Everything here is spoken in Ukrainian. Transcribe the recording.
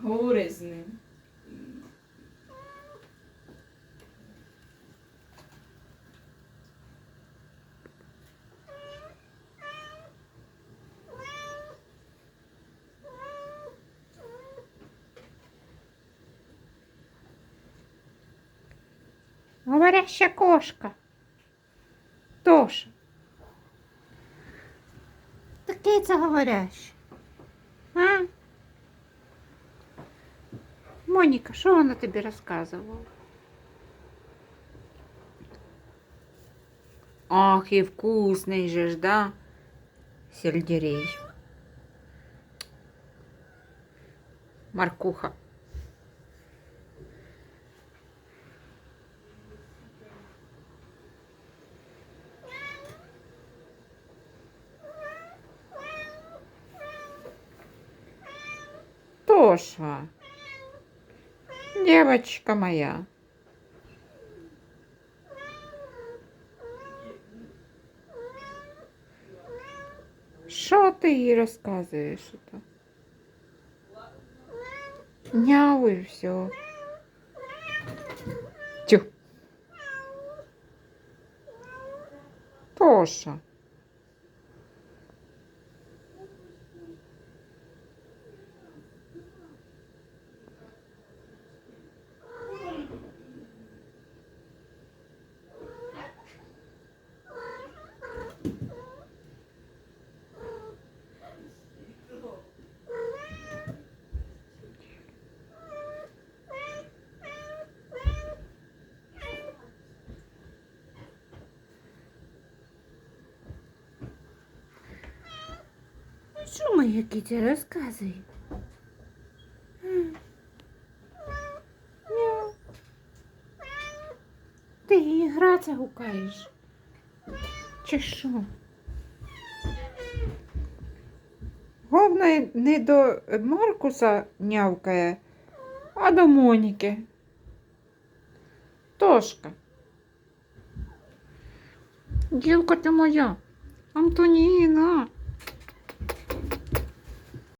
Говори з ним. Говоряща кошка. Тоша. Таке це говоряще. А? Моніка, що вона тобі розказувала? Ах, і вкусний же ж, да? Сельдерей. Маркуха. Тоша. Девочка моя. Що ти їй розказуєш? ото? Няу і все. Тю. Тоша. Що моя кітя розказує? Ти її граця гукаєш? Чи що? Головне, не до Маркуса нявкає, а до Моніки. Тошка. Дівка ти моя. Антоніна.